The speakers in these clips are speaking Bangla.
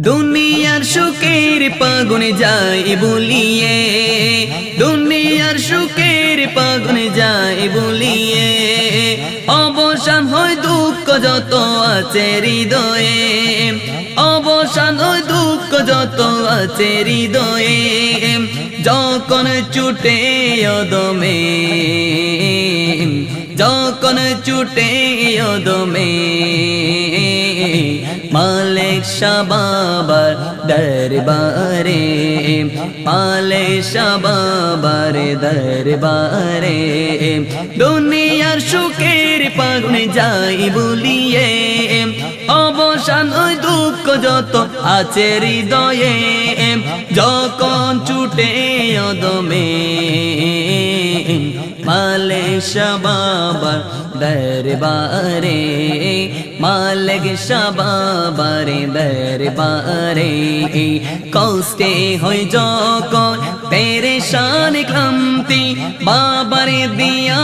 দুনিয়ার সুখের পাগুনে যায় বলিয়ে। দুনিয়ার সুখের পাগুনে যায় বলিয়ে। অবসান হয় দুঃখ যত আছে হৃদয়ে। অবসান হয় দুঃখ যত আছে হৃদয়ে। যখন ছুটে অদমে, যখন ছুটে অদমে মালিক শাবাবার দরবারে, মালিক শাবাবার দরবারে। দুনিয়ার সুখের পাগুনে যাই বলিয়ে, অবসান ওই দুঃখ যত আছে হৃদয়ে, যখন ছুটে অদমে। মালিক শাবাবার দরবারে মালিক শাবাবারে দরবারে। কষ্টে হই যখন পেরেশান ক্লান্তি বাবার দিয়া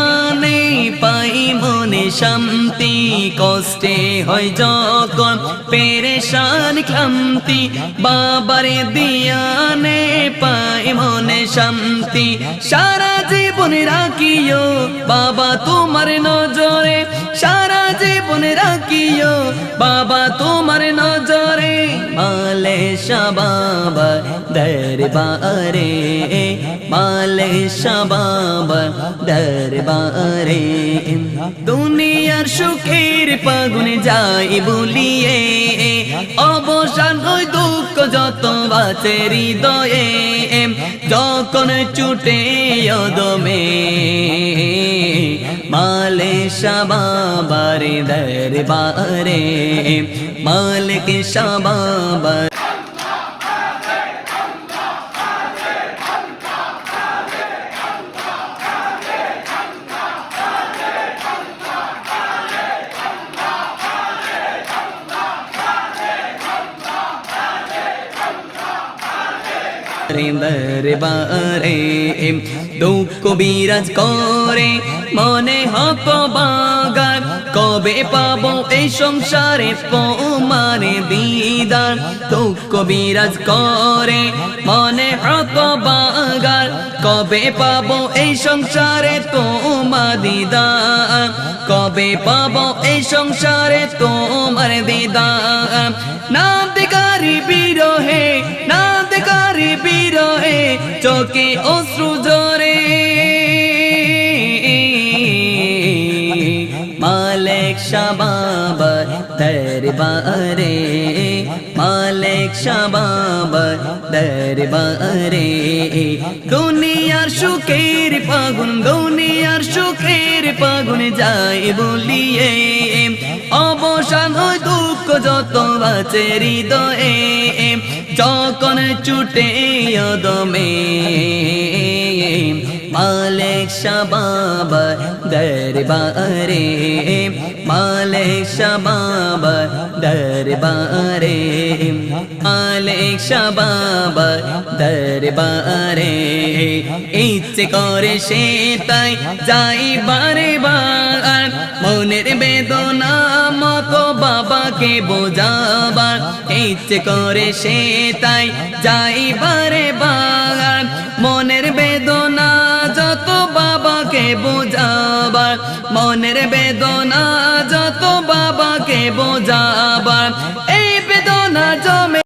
শান্তি, কষ্টে হয় যখন পেরেশান, ক্লান্তি। বাবারে দিয়ানে পাই মনে শান্তি। সারা জীবন রাখিও বাবা তোমার নজরে। সারা জীবন রাখিও বাবা তোমার নজরে। মালে বাবা দরবারে। মালে বাবা দরবারে দুনিয়ার সুখের পাগুনে যাই বলিয়ে অবসান ওই দুঃখ যত বাঁচে হৃদয়ে যখন ছুটে অদমে মালে বাবারে দরবারে মালিক শাবাবার দরবারে দুঃখ বিরাজ করে, মনে হত বাগান। কবে পাবো এই সংসারে পৌমারে দিদার? দুঃখ বিরাজ করে, মনে বাগান। কবে পাবো এই সংসারে তোমার দিদার? কবে পাবো এই সংসারে তোমার দিদার? না দেখারি চোখে অশ্রু জরে মালিক শাবাবার দরবারে, মালিক শাবাবার দরবারে। দুনিয়ার সুখের পাগুন দুনিয়ার সুখের পাগুন যায় বলিয়ে। অবসান হয় দুঃখ যত বাঁচে হৃদয়ে। যখন ছুটে অদমে মালিক শাবাবার দরবারে, মালিক শাবাবার দরবারে, মালিক শাবাবার দরবারে। ইচ্ছে করে সে তাই যাই বারে বার, মনের বেদনা বাবাকে বোঝাবার ইচ্ছে করে সে তাই যাই বারে বাগান। মনের বেদনা যত বাবাকে বোঝাবার, মনের বেদনা যত বাবাকে বোঝাবার, এই বেদনা জমে